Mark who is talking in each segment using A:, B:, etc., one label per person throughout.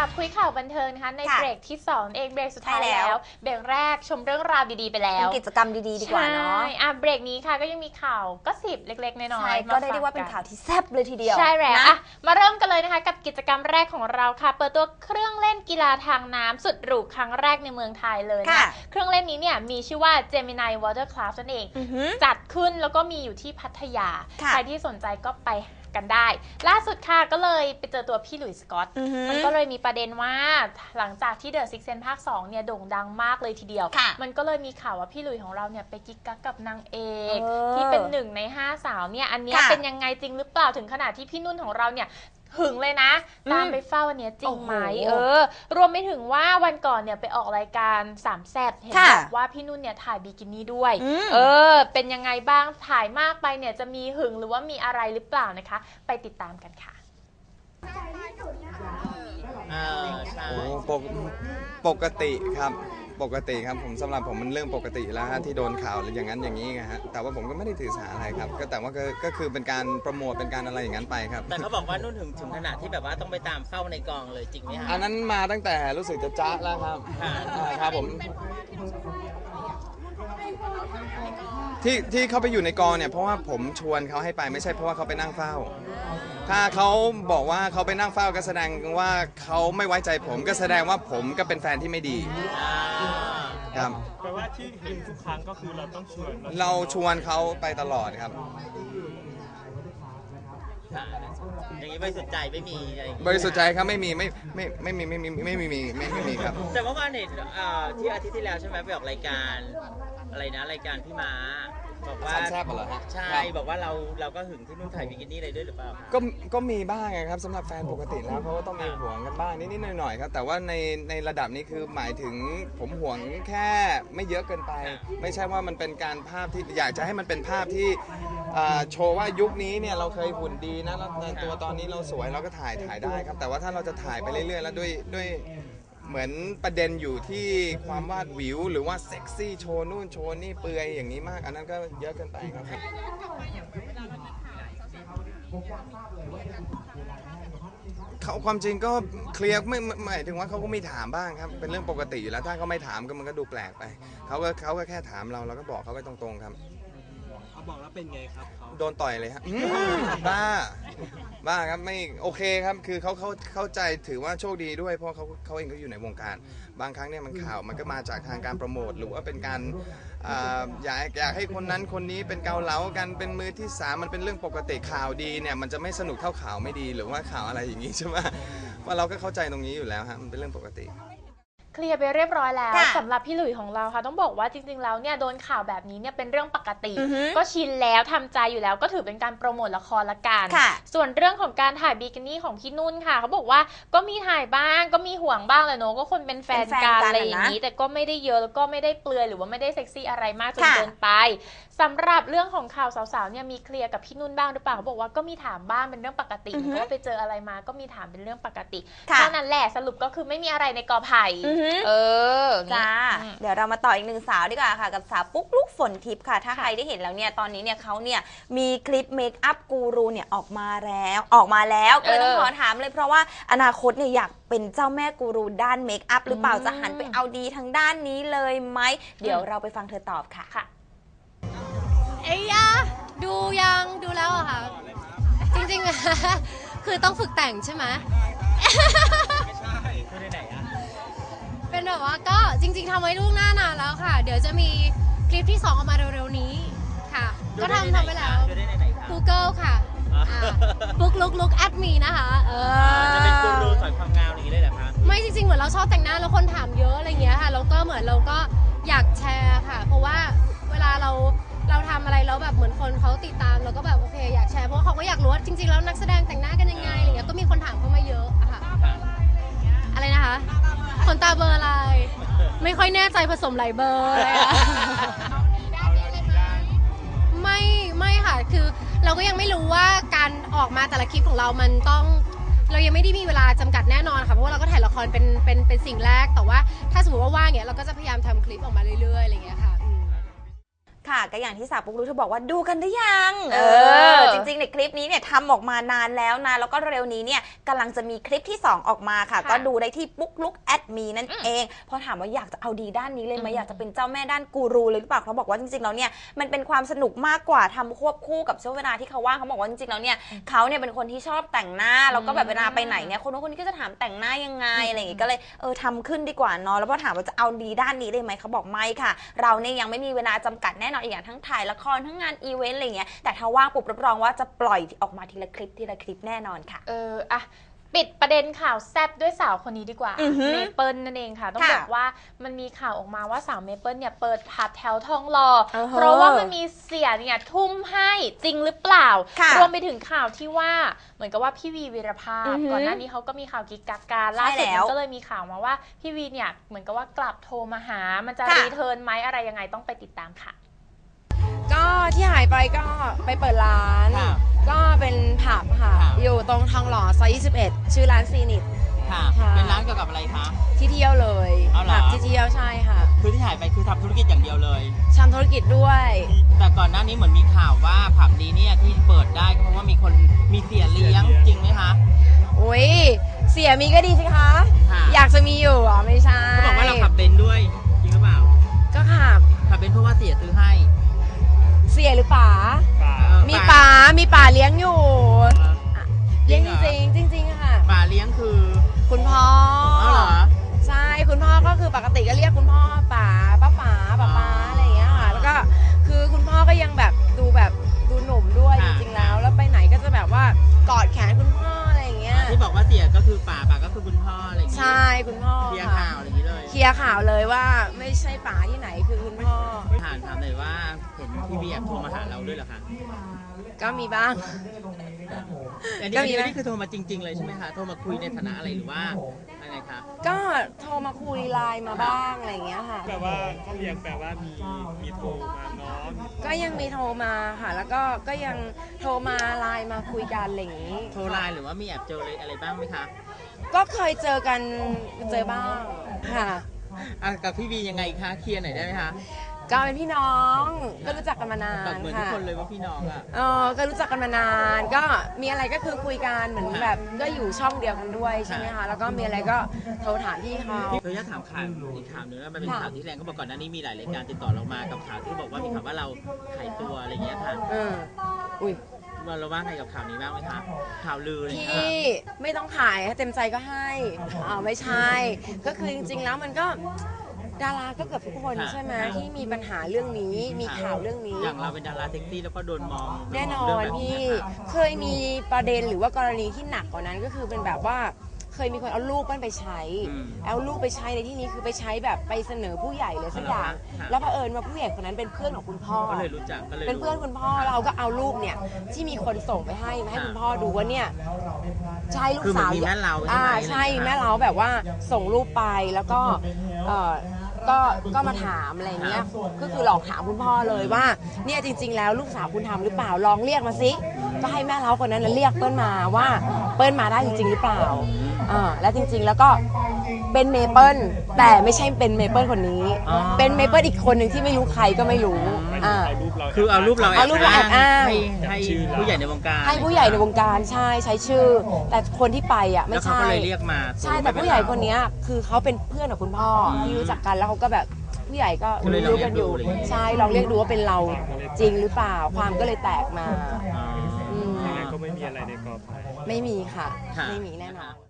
A: กับคุยข่าวบันเทิงนะคะใน
B: ค่ะ
A: เบรกที่สองเองเบรกสุดท้าย
B: ใช่แล้ว
A: แล้วเบรกแรกชมเรื่องราวดีๆไปแล้ว
B: เป็นกิจกรรมดีๆดีกว่าเนาะ
A: ใช่อะเบรกนี้ค่ะก็ยังมีข่าวก็สิบเล็กๆน้อย
B: ใช่
A: ๆ
B: ก็ได้
A: ม
B: เรียกว่าเป็น
A: ฝ
B: ข่าวที่แซ่บเลยทีเดียว
A: ใช่แล้ว
B: นะ
A: อะมาเริ่มกันเลยนะคะกับกิจกรรมแรกของเราค่ะ เปิดตัวเครื่องเล่นกีฬาทางน้ำสุดหรูครั้งแรกในเมืองไทยเลยนะ
B: ค่ะ
A: เครื่องเล่นนี้เนี่ยมีชื่อว่า Gemini Watercraft นั่นเอง
B: อือหือ
A: จัดขึ้นแล้วก็มีอยู่ที่พัทยา
B: ค่ะ
A: ใครที่สนใจก็ไป กันได้ ล่าสุดค่ะก็เลยไปเจอตัวพี่หลุยส์สกอต
B: อือหือ
A: มันก็เลยมีประเด็นว่าหลังจากที่เดอะซิกเซนภาค2เนี่ยโด่งดังมากเลยทีเดียว
B: ค่ะ
A: มันก็เลยมีข่าวว่าพี่หลุยของเราเนี่ยไปกิ๊กกักกับนางเอก
B: เออ
A: ที่เป็นหนึ่งในห้าสาวเนี่ยอันเนี้ย
B: ค่ะ
A: เป็นยังไงจริงหรือเปล่าถึงขนาดที่พี่นุ่นของเราเนี่ย หึงเลยนะ
B: อืม
A: ตามไปเฝ้าอันเนี้ยจริงไหม
B: โอ้โห
A: เออ รวมไปถึงว่าวันก่อนเนี่ยไปออกรายการสามแซบเห็น
B: ค่ะ
A: บอกว่าพี่นุ่นเนี่ยถ่ายบิกินี่ด้วย
B: อืม
A: เออ เป็นยังไงบ้างถ่ายมากไปเนี่ยจะมีหึงหรือว่ามีอะไรหรือเปล่านะคะ ไปติดตามกันค่ะ
C: เออใช่
D: โอ้ปกปกติครับ ปกติครับผมสำหรับผมมันเรื่องปกติแล้วฮะที่โดนข่าวหรืออย่างนั้นอย่างนี้ไงฮะแต่ว่าผมก็ไม่ได้ถือสาอะไรครับ ก็แต่ว่าก็ก็คือเป็นการโปรโมทเป็นการอะไรอย่างนั้นไปครับ
C: แต่เขาบอกว่านุ่นถึงถึงขนาดที่แบบว่าต้องไปตามเฝ้าในกองเลยจริงไหม
D: อั
C: ฮะ
D: นนั้นมาตั้งแต่รู้สึกจะจ้าแล้วครับ
C: ค่ะ
D: อ่าครับผมที่ ที่เขาไปอยู่ในกองเนี่ยเพราะว่าผมชวนเขาให้ไปไม่ใช่เพราะว่าเขาไปนั่งเฝ้า ถ้าเขาบอกว่าเขาไปนั่งเฝ้าก็แสดงว่าเขาไม่ไว้ใจผมก็แสดงว่าผมก็เป็นแฟนที่ไม่ดี
C: อ่า
D: ครับ
E: แปลว่าที่เห็นทุกครั้งก็คือเราต้องชวน
D: เราชวนเขาไปตลอดครับ
C: ค่ะ อย่างนี้บริสุทธิ์ใจไม่มีอะไรอย่างงี้
D: บริสุทธิ์ใจครับไม่มีไม่ไม่ไม่มีไม่มีไม่มีไม่ไม่ไม่มีครับ
C: แต่ว่าวันเห็นเอ่อที่อาทิตย์ที่แล้วใช่ไหมไปออกรายการอะไรนะรายการพี่ม้า บอกว่า
D: สามแซ่บเหรอฮะ
C: ใช่
D: ครับ บอก
C: ว่าเราเราก็หึงที่นุ่นถ่ายบิกินี่อะไรด้วยหรือเปล่าคะ
D: ก็ก็มีบ้างไงครับสำหรับแฟนปกติแล้วเขาก็ต้องมีห่วงกันบ้างนิดๆหน่อยๆครับ แต่ว่าในในระดับนี้คือหมายถึงผมห่วงแค่ไม่เยอะเกินไป ไม่ใช่ว่ามันเป็นการภาพที่อยากจะให้มันเป็นภาพที่อ่าโชว์ว่ายุคนี้เนี่ยเราเคยหุ่นดีนะแล้วในตัวตอนนี้เราสวยเราก็ถ่ายถ่ายได้ครับ แต่ว่าถ้าเราจะถ่ายไปเรื่อยๆ แล้วด้วยด้วย เหมือนประเด็นอยู่ที่ความวาดวิว หรือว่าเซ็กซี่โชว์นู่นโชว์นี่เปลือยอย่างนี้มาก อันนั้นก็เยอะเกินไปครับเขาความจริงก็เคลียร์ไม่หมายถึงว่าเขาก็ไมีถามบ้างครับ เป็นเรื่องปกติอยู่แล้วถ้าเขาไม่ถามก็มันก็ดูแปลกไปเขาก็เขาก็แค่ถามเราเราก็บอกเขาไปตรงๆครับ
E: เขาบอกแล้วเป็นไงครับเขา
D: โดนต่อยเลยฮะอืมบ้า บ้าครับไม่โอเคครับ คือเขาเขาเข้าใจถือว่าโชคดีด้วย เพราะเขาเขาเองก็อยู่ในวงการ บางครั้งเนี่ยมันข่าวมันก็มาจากทางการโปรโมทหรือว่าเป็นการอ่าอยากอยากให้คนนั้นคนนี้เป็นเกาเหลากันเป็นมือที่สามมันเป็นเรื่องปกติข่าวดีเนี่ยมันจะไม่สนุกเท่าข่าวไม่ดีหรือว่าข่าวอะไรอย่างนี้ใช่ไหมว่าเราก็เข้าใจตรงนี้อยู่แล้วฮะมันเป็นเรื่องปกติ
A: เคลียร์ไปเรียบร้อยแล้ว
B: ค่ะ
A: สำหรับพี่หลุยของเราค่ะต้องบอกว่าจริงๆแล้วเนี่ยโดนข่าวแบบนี้เนี่ยเป็นเรื่องปกติ
B: อือฮึ
A: ก็ชินแล้วทำใจอยู่แล้วก็ถือเป็นการโปรโมทละครละกัน
B: ค่ะ
A: ส่วนเรื่องของการถ่ายบิกินี่ของพี่นุ่นค่ะเขาบอกว่าก็มีถ่ายบ้างก็มีห่วงบ้างเลยเนอะก็คนเป็นแฟน
B: เป็นแฟน
A: กัน
B: กัน
A: อะไรอย่าง
B: อะนะ
A: นี้ แต่ก็ไม่ได้เยอะแล้วก็ไม่ได้เปลือยหรือว่าไม่ได้เซ็กซี่อะไรมากจน
B: ค่ะ
A: เกินไปสำหรับเรื่องของข่าวสาวๆเนี่ยมีเคลียร์กับพี่นุ่นบ้างหรือเปล่าเขาบอกว่าก็มีถามบ้างเป็นเรื่องปกติ
B: อือฮึ
A: เพราะว่าไปเจออะไรมาก็มีถามเป็นเรื่องปกติ
B: ค่ะ
A: เท่านั้นแหละสรุปก็คือไม่มีอะไรในกอไผ่
B: อือฮึ
A: เออ
B: จ้า
A: อืม
B: เดี๋ยวเรามาต่ออีกหนึ่งสาวดีกว่าค่ะ กับสาวปุ๊กลุกฝนทิพย์ค่ะ ถ้า
A: ค่ะ
B: ใครได้เห็นแล้วเนี่ยตอนนี้เนี่ยเขาเนี่ยมีคลิปเมคอัพกูรูเนี่ยออกมาแล้วออกมาแล้วก็เลยต้องขอถามเลยเพราะว่าอนาคตเนี่ยอยากเป็นเจ้าแม่กูรูด้านเมคอัพหรือเปล่า
A: อืม
B: จะหันไปเอาดีทางด้านนี้เลยไหมเดี๋ยวเราไปฟังเธอตอบค่ะ
A: ค่ะ
F: เอ้ยอะดูยังดูแล้วอะค่ะ จริงๆอะคือต้องฝึกแต่งใช่ไหม
C: คือในไหนอะ
F: เป็น แบบว่าก็จริง ๆทำไว้ล่วงหน้านานแล้วค่ะ เดี๋ยวจะมีคลิปที่ 2 ออกมาเร็วๆนี้ค่ะ ก็ทำทำไปแล้ว
C: ดูได้ในไหนคะ
F: Google ค่ะ
C: อ่า
F: บุ๊กลุกลุกแอดมีนะคะ เออ
C: จะเป็นกูรูสอนความงามอย่างนี้เลยเหรอคะ
F: ไม่จริงๆ เหมือนเราชอบแต่งหน้าแล้วคนถามเยอะอะไรเงี้ยค่ะแล้วก็เหมือนเราก็อยากแชร์ค่ะ เพราะว่าเวลาเราเราทำอะไรแล้วแบบเหมือนคนเขาติดตามเราก็แบบโอเคอยากแชร์เพราะว่าเขาก็อยากรู้ว่าจริงๆแล้วนักแสดงแต่งหน้ากันยังไงอะไรเงี้ยก็มีคนถามเข้ามาเยอะอะค่ะ อะไรนะคะขนตาเบอร์อะไร ไม่ค่อยแน่ใจผสมหลายเบอร์เลยอะไม่ไม่ค่ะคือเราก็ยังไม่รู้ว่าการออกมาแต่ละคลิปของเรามันต้อง เรายังไม่ได้มีเวลาจำกัดแน่นอนค่ะเพราะว่าเราก็ถ่ายละครเป็นเป็นเป็นสิ่งแรก แต่ว่าถ้าสมมติว่าว่างเนี้ยเราก็จะพยายามทำคลิปออกมาเรื่อยๆอะไรอย่างเงี้ยค่ะอืม
B: ค่ะ ก็อย่างที่สาวปุ๊กรู้เธอบอกว่าดูกันได้ยัง
A: เอ
B: เอ
A: อ
B: อ จริงๆ ในยคลิปนี้เนี่ยทำออกมานานแล้วนะ แล้วก็เร็วนี้เนี่ยกำลังจะมีคลิปที่ 2 ออกมาค่ะ
A: ค่ะ
B: ก็ดูได้ที่ปุ๊กลุกแอดมีนั่น
A: อืม
B: เอง พอถามว่าอยากจะเอาดีด้านนี้เลยไหม
A: อืม
B: อยากจะเป็นเจ้าแม่ด้านกูรูเลยหรือเปล่าเขาบอกว่าจริงๆแล้วเนี่ยมันเป็นความสนุกมากกว่าทำควบคู่กับช่วงเวลาที่เขาว่างเขาบอกว่าจริงๆแล้วเนี่ยเขาเนี่ยเป็นคนที่ชอบแต่งหน้าแล้วก็แบบเวลาไปไหนเนี่ยคนนู้นคนนี้ก็จะถามแต่งหน้ายังไงอะไรอย่างงี้ก็เลยเออทำขึ้นดีกว่าเนาะแล้วพอถามว่าจะเอาดีด้านนี้ได้ไหมเขาบอกไม่ค่ะ เราเนี่ยยังไม่มีเวลาจำกัดแน่นอนอีกอย่างทั้งถ่ายละครทั้งงานอีเวนต์อะไรอย่างเงี้ยแต่ถ้าว่างปุ๊บรับรองว่าจะปล่อยออกมาทีละคลิปทีละคลิปแน่นอนค่ะ
A: เอออะปิดประเด็นข่าวแซบด้วยสาวคนนี้ดีกว่า
B: อือหือ
A: เมเปิลนั่นเองค่ะ ต้อง
B: ค่ะ
A: บอกว่ามันมีข่าวออกมาว่าสาวเมเปิลเนี่ยเปิดผับแถวทองหล่อ
B: อือฮะ
A: เพราะว่ามันมีเสียเนี่ยทุ่มให้จริงหรือเปล่า
B: ค่ะ
A: รวมไปถึงข่าวที่ว่าเหมือนกับว่าพี่วีวีรภา
B: อื
A: พ
B: อหือ
A: ก่อนหน้านี้เขาก็มีข่าวกิ๊กกักการ
B: ใช่
A: ล่าสุด
B: แล้ว
A: มันก็เลยมีข่าวมาว่าพี่วีเนี่ยเหมือนกับว่ากลับโทรมาหา มันจะ
B: ค่ะ
A: รีเทิร์นไหมอะไรยังไงต้องไปติดตามค่ะ
G: ก็ ที่หายไปก็ไปเปิดร้าน
C: ค่ะ
G: ก็เป็นผับค่ะ
C: ค่ะ
G: อยู่ตรงทองหล่อซอย21 ชื่อร้านซีนิต
C: ค่ะ
G: ค่ะ
C: เป็นร้านเกี่ยวกับอะไรคะ
G: ที่เที่ยวเลย
C: เอาเหรอ
G: ผับที่เที่ยวใช่ค่ะ
C: คือที่ถ่ายไปคือทำธุรกิจอย่างเดียวเลย
G: ทำธุรกิจด้วย
C: แต่ก่อนหน้านี้เหมือนมีข่าวว่าผับนี้เนี่ยที่เปิดได้ก็เพราะว่ามีคนมีเสียเลี้ยงจริงไหมคะ
G: อุ้ยเสียมีก็ดีสิคะ
C: ค่ะ
G: อยากจะมีอยู่เหรอไม่ใช่
C: เขาบอก เลี้ย
G: งอยู่
C: เออ
G: เลี้ยง
C: จ
G: จ
C: ริงเหรอ
G: ริงๆจริงๆค่ะ
C: ป่าเลี้ยงคือ
G: คุณพ่อ
C: อ๋อเหรอ
G: ใช่คุณพ่อก็คือปกติก็เรียกคุณพ่อป๋าป้าป๋าป้าป๋าอะไรอย่างเงี้ยค่ะแล้วก็คือคุณพ่อก็ยังแบบดูแบบดูหนุ่มด้วยจ
C: ค่ะ
G: ริงๆแล้ว แล้วไปไหนก็จะแบบว่ากอดแขนคุณพ่ออะไรอย่างเงี้ย
C: ที่บอกว่าเสียก็คือป่าป่าก็คือคุณพ่ออะไรอย่างเงี้ย
G: ใช่คุณพ่อ
C: เคลียร์
G: ค่ะ
C: ข่าวอะไรอย่างงี้เลย
G: เคลียร์ข่าวเลยว่าไม่ใช่ป๋าที่ไหนคือคุณพ่อ
C: ถามถามเลยว่าเห็นพี่เบียร์โทรมาหาเราด้วยเหรอคะ
G: ก็มีบ้าง
C: อันนี้
G: ก็
C: อัน
G: มี
C: นี้
G: ไหม
C: อันนี้คือโทรมาจริง ๆ เลยใช่ไหมคะ โทรมาคุยในฐานะอะไรหรือว่าอะไรคะ
G: ก็โทรมาคุยไลน์มาบ้างอะไรอย่างเงี้ยค่ะ
E: แบบว่าเขาเรียกแบบว่ามีมีโทรมาเนาะมี
G: ก็ยังมีโทรมาค่ะ แล้วก็ก็ยังโทรมาไลน์มาคุยกันอะไรอย่างงี้
C: โทรไลน์หรือว่ามีแอบเจอเลยอะไรบ้างไหมคะ
G: ก็เคยเจอกันเจอบ้างค่ะ
C: อะกับพี่บียังไงคะ เคลียร์หน่อยได้ไหมคะ
G: ก็เป็นพี่น้องก็รู้จักกันมานา
C: แบบ
G: น
C: เหมือนทุก
G: ค่ะ
C: คนเลยว่าพี่น้องอะ
G: เออก็รู้จักกันมานาน ก็มีอะไรก็คือคุยกันเหมือนแบบก็อยู่ช่องเดียวกันด้วยใช่ไหมคะแล้วก็มีอะไรก็โทรถามพี่เขา
C: เธออยากถามข่าวอีกข่าวหนึงนะมันเป็น
G: ค่ะ
C: ข่าวที่แรงก็บอกก่อนหน้านี้มีหลายรายการติดต่อเรามากับข่าวที่บอกว่ามีข่าวว่าเราขายตัวอะไรอย่างเงี้ยค่ะ
G: เอออุ้ย
C: เราเราว่าไงกับข่าวนี้บ้างไหมคะข่าวลืออะไรอย่าง
G: พี่
C: เงี้ย
G: ไม่ต้องขายให้เต็มใจก็ให้อ่าไม่ใช่ ก็คือจริงๆแล้วมันก็ ดาราก็เกือบทุกคนใช่ไหมที่มีปัญหาเรื่องนี้มีข่าวเรื่องนี้
C: อย่างเราเป็นดาราเซ็กซี่แล้วก็โดนมอง
G: แน่นอ
C: เรื่ง
G: น
C: แบบ
G: พี่
C: ค่ะ
G: เคยมีประเด็นหรือว่ากรณีที่หนักกว่านั้นก็คือเป็นแบบว่าเคยมีคนเอาลูกมันไปใช้
C: อืม
G: เอาลูกไปใช้ในที่นี้คือไปใช้แบบไปเสนอผู้ใหญ่เลยสักอย่าง
C: ค่ะ
G: แล้วเผอิญว่าผู้ใหญ่คนนั้นเป็นเพื่อนของคุณพ่อ
C: ก็เลยรู้จักก็เลย
G: เป็นเพื่อนคุณพ่อแล้วเราก็เอารูปเนี่ยที่มีคนส่งไปให้มาให้คุณพ่อดูว่าเนี่ยใช่ลูก
C: คือเหมือ
G: สานว
C: มีแม่เราใช่
G: อ่า
C: ไหม
G: ใช่
C: อะไรอย่าง
G: แม่
C: เงี้ย
G: เราแบบว่าส่งรูปไปแล้วก็เออ ก็ก็มาถามอะไรเงี้ยก็คือหลอกถามคุณพ่อเลยว่า เนี่ยจริง ๆ แล้วลูกสาวคุณทำหรือเปล่าลองเรียกมาสิก็ให้แม่เล้าคนนั้นนะเรียกเปิ้ลมาว่าเปิ้ลมาได้จริง ๆ หรือเปล่าอ่าแล้วจริง ๆ แล้วก็ เป็นเมเปิลแต่ไม่ใช่เป็นเมเปิลคนนี้
C: อ๋อ
G: เป็นเมเปิลอีกคนหนึ่งที่ไม่รู้ใครก็ไม่รู้
E: ไม่
G: อ่า
E: เอารูปเรา
C: คือเอารูปเรา
G: เอารูปเราแอบอ้าง
C: ให้ให้ผู้ใหญ่ในวงการ
G: ให้ผู้ใหญ่ในวงการใช่ใช้ชื่อ แต่คนที่ไปอะไม่
C: แล้วเขา
G: ใช่
C: ก็เลยเรียกมา
G: ใช่แต่ผู้ใหญ่คนเนี้ยคือเขาเป็นเพื่อนกับคุณพ่ออที่รู้จักกันแล้วเขาก็แบบผู้ใหญ่ก็
C: ก็เลยลอง
G: รู้
C: เรี
G: กั
C: ย
G: น
C: ก
G: อ
C: ดู
G: ยู่
C: อะไรอย่างเงี้ย
G: ใช่ลองเรียกดูว่าเป็นเราจริงหรือเปล่าความก็เลยแตกมา
C: อ๋อ
G: อืม
E: ยังไงก็ไม่มีอะไรในกรอบไผ่
G: ไม่มีค่ะ
C: ค่ะ
G: ไม่มีแน่นอน
A: แ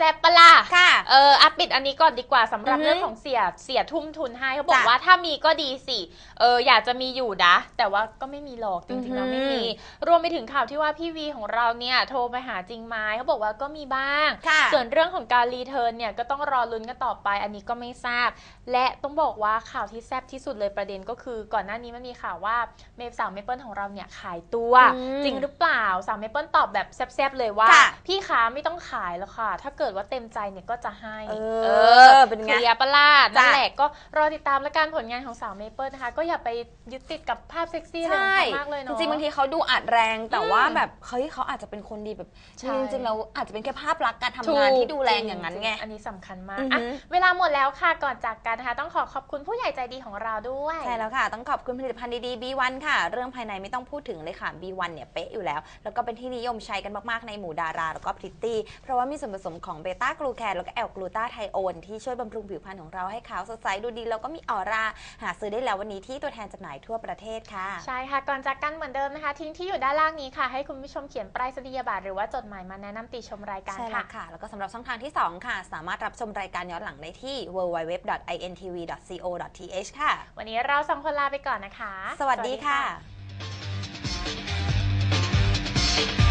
A: ซบปะล่ะ
B: ค่ะ
A: เอออะปิดอันนี้ก่อนดีกว่าสำหรับ
B: อือฮึ
A: เรื่องของเสียเสียทุ่มทุนให้เขาบอก
B: จ้ะ
A: ว่าถ้ามีก็ดีสิเอออยากจะมีอยู่นะ แต่ว่าก็ไม่มีหรอกจริงๆแล้ว
B: อือฮึ
A: ไม่มีรวมไปถึงข่าวที่ว่าพี่วีของเราเนี่ยโทรไปหาจริงไหมเขาบอกว่าก็มีบ้าง
B: ค่ะ
A: ส่วนเรื่องของการรีเทิร์นเนี่ยก็ต้องรอลุ้นกันต่อไป อันนี้ก็ไม่ทราบ และต้องบอกว่าข่าวที่แซ่บที่สุดเลยประเด็นก็คือ ก่อนหน้านี้มันมีข่าวว่าเมฟสาวเมเปิลของเราเนี่ยขายตัว
B: อืม
A: จริงหรือเปล่าสาวเมเปิลตอบแบบแซ่บๆเลยว่า
B: ค่ะ
A: พี่คะไม่ต้องขายแล้วค่ะ ถ้าเกิดดว่าเต็มใจเนี่ยก็จะให้
B: เออเป็นไง
A: เคลียร์ปะล่า
B: จ้ะ
A: นั่นแหละก็รอติดตามและการผลงานของสาวเมเปิลนะคะ ก็อย่าไปยึดติดกับภาพเซ็กซี่อะไรของ
B: ใช่
A: เขามากเลย
B: จ
A: เนาะ
B: ริงๆบางทีเขาดูอัดแรงแต่
A: อืม
B: ว่าแบบเฮ้ยเขาอาจจะเป็นคนดีแบบ
A: ใช่
B: จริงๆแล้วอาจจะเป็นแค่ภาพลักษณ์การทำงานที่ดูแรงอย่างนั้นไง
A: อันนี้สำคัญมาก
B: อือหือ
A: อะเวลาหมดแล้วค่ะก่อนจากกันนะคะ ต้องขอขอบคุณผู้ใหญ่ใจดีของเราด้วย
B: ใช่แล้วค่ะ ต้องขอบคุณผลิตภัณฑ์ดีๆ B1 ค่ะ เรื่องภายในไม่ต้องพูดถึงเลยค่ะ B1 เนี่ยเป๊ะอยู่แล้ว แล้วก็เป็นที่นิยมใช้กันมากๆในหมู่ดาราแล้วก็พริตตี้เพราะว่ามีส่วนผสมของเบต้ากลูแคนแล้วก็แอลกลูตาไทโอนที่ช่วยบำรุงผิวพรรณของเราให้ขาวสดใสดูดี แล้วก็มีออร่า หาซื้อได้แล้ววันนี้ที่ตัวแทนจำหน่ายทั่วประเทศค่ะ
A: ใช่ค่ะ ก่อนจากกันเหมือนเดิมนะคะ ทิ้งที่อยู่ด้านล่างนี้ค่ะ ให้คุณผู้ชมเขียนปลายสนียบัตรหรือว่าจดหมายมาแนะนำติชมรายการ
B: ใช่แล้
A: ค่ะ
B: วค่ะ แล้วก็สำหรับช่องทางที่ 2 ค่ะ สามารถรับชมรายการย้อนหลังได้ที่ www.intv.co.th ค่ะ
A: วันนี้เราสองคนลาไปก่อนนะคะ
B: สวัสดีค่ะ
A: สวัสดี